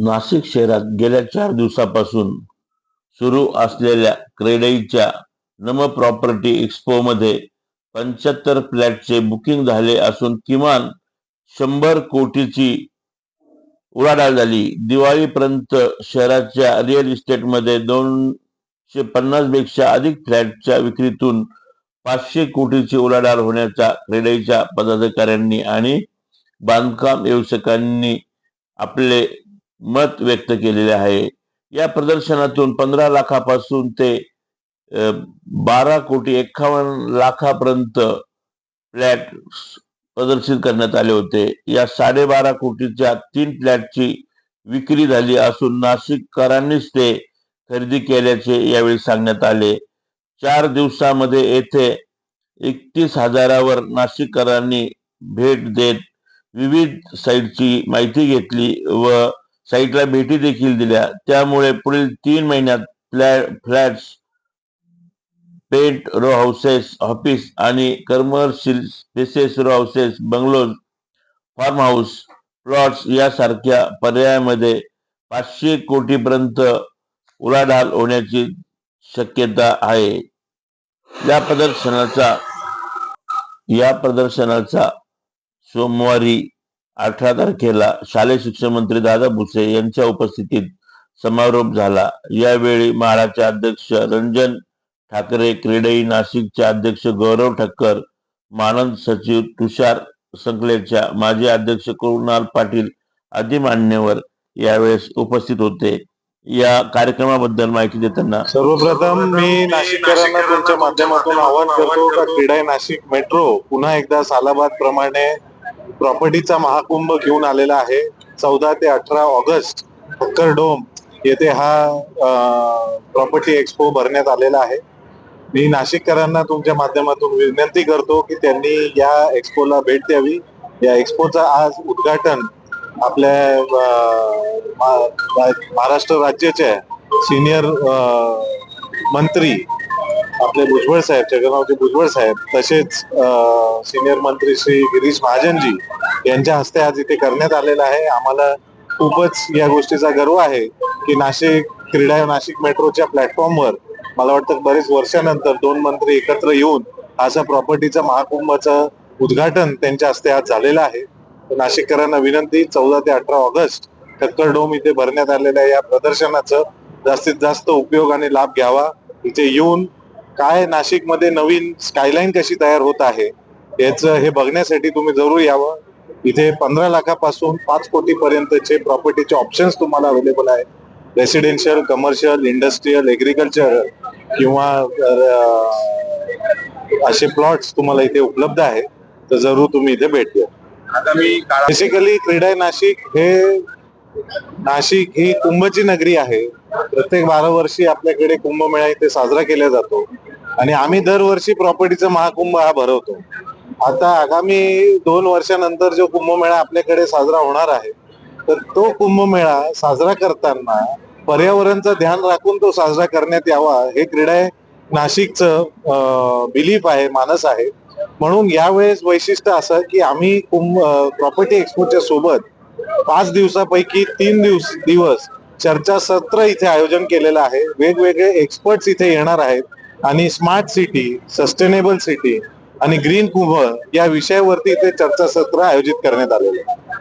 नाशिक शहरात गेल्या चार दिवसापासून सुरू असलेल्या क्रेडईच्या नम प्रॉपर्टी एक्सपोमध्ये पंच्याहत्तर फ्लॅटचे बुकिंग झाले असून किमान शंभर कोटीची उलाढाल झाली. दिवाळीपर्यंत शहराच्या रिअल इस्टेटमध्ये दोनशे पन्नासपेक्षा अधिक फ्लॅटच्या विक्रीतून पाचशे कोटीची उलाढाल होण्याचा क्रेडईच्या पदाधिकाऱ्यांनी आणि बांधकाम व्यावसायिकांनी आपले मत व्यक्त केलेले आहे. या प्रदर्शनातून पंधरा लाखापासून ते बारा कोटी एक्कावन्न लाखापर्यंत फ्लॅट प्रदर्शित करण्यात आले होते. या साडेबारा कोटीच्या तीन फ्लॅटची विक्री झाली असून नाशिककरांनीच ते खरेदी केल्याचे यावेळी सांगण्यात आले. चार दिवसामध्ये येथे एकतीस हजारावर नाशिककरांनी भेट देत विविध साईटची माहिती घेतली व साईटला भेटी देखील दिल्या. त्यामुळे पुढील तीन महिन्यात flat flats paint row houses office आणि commercial spaces row houses bungalows farm house plots यासारख्या पर्यायामध्ये पाचशे कोटीपर्यंत उलाढाल होण्याची शक्यता आहे. या प्रदर्शनाचा या प्रदर्शनाचा सोमवारी अठरा तारखेला शालेय शिक्षण मंत्री दादा भुसे यांच्या उपस्थितीत समारोप झाला. यावेळी महाराजचे अध्यक्ष रंजन ठाकरे क्रीडई नाशिकचे अध्यक्ष गौरव ठक्कर मानद सचिव तुषार संकलेच्या माजी अध्यक्ष कुणाल पाटील आदी मान्यवर यावेळेस उपस्थित होते. या कार्यक्रमाबद्दल माहिती देताना सर्वप्रथम मी नाशिककरांना तुमच्या माध्यमातून आवाहन करतो का क्रीडा नाशिक मेट्रो पुन्हा एकदा सालाबाद प्रमाणे प्रॉपर्टीचा महाकुंभ घेऊन आलेला आहे. चौदा ते अठरा ऑगस्ट ठक्कर डोम येथे हा प्रॉपर्टी एक्सपो भरण्यात आलेला आहे. मी नाशिककरांना तुमच्या माध्यमातून विनंती करतो की त्यांनी या एक्सपोला भेट द्यावी. या एक्सपोचा आज उद्घाटन आपल्या मा- महाराष्ट्र राज्याच्या सिनियर मंत्री आपले भुजबळ साहेब जगन्नाथजी भुजबळ साहेब तसेच सिनियर मंत्री श्री गिरीश महाजनजी यांच्या हस्ते आज इथे करण्यात आलेला आहे. आम्हाला खूपच या गोष्टीचा गर्व आहे की नाशिक क्रीडा नाशिक मेट्रोच्या प्लॅटफॉर्मवर मला वाटतं बरेच वर्षानंतर दोन मंत्री एकत्र येऊन असं प्रॉपर्टीचं महाकुंभाचं उद्घाटन त्यांच्या हस्ते आज झालेलं आहे. नाशिककरांना विनंती चौदा ते अठरा ऑगस्ट टक्कर डोम इथे भरण्यात आलेल्या या प्रदर्शनाचं जास्तीत जास्त उपयोग आणि लाभ घ्यावा. इथे येऊन काय नाशिकमध्ये नवीन स्कायलाईन कशी तयार होत आहे याचं हे बघण्यासाठी तुम्ही जरूर यावं. इथे पंधरा लाखापासून पाच कोटी पर्यंतचे प्रॉपर्टीचे ऑप्शन्स तुम्हाला अवेलेबल आहे. रेसिडेन्शियल कमर्शियल इंडस्ट्रीयल एग्रीकल्चर किंवा असे प्लॉट्स तुम्हाला इथे उपलब्ध आहेत तर जरूर तुम्ही इथे भेट द्या बेसिकली क्रीडा नाशिक हे नाशिक ही कुंभची नगरी आहे. प्रत्येक बारा वर्षी आपल्याकडे कुंभमेळा इथे साजरा केला जातो. आणि आम्ही दरवर्षी प्रॉपर्टीचा महाकुंभ हा भरवतो. आता आगामी दोन वर्षानंतर जो कुंभमेळा आपल्याकडे साजरा होणार आहे तर तो कुंभमेळा साजरा करताना पर्यावरणचं ध्यान राखून तो साजरा करण्यात यावा हे क्रीडा नाशिकचं बिलीफ आहे मानस आहे. म्हणून यावेळेस वैशिष्ट्य असं की आम्ही कुंभ प्रॉपर्टी एक्सपोच्या सोबत पाच दिवसापैकी तीन दिवस दिवस चर्चासत्र इथे आयोजन केलेलं आहे. वेगवेगळे एक्सपर्ट्स इथे येणार आहेत. आणि स्मार्ट सिटी सस्टेनेबल सिटी आणि ग्रीन कुंभ या विषयावरती इथे चर्चासत्र आयोजित करण्यात आलेलं आहे.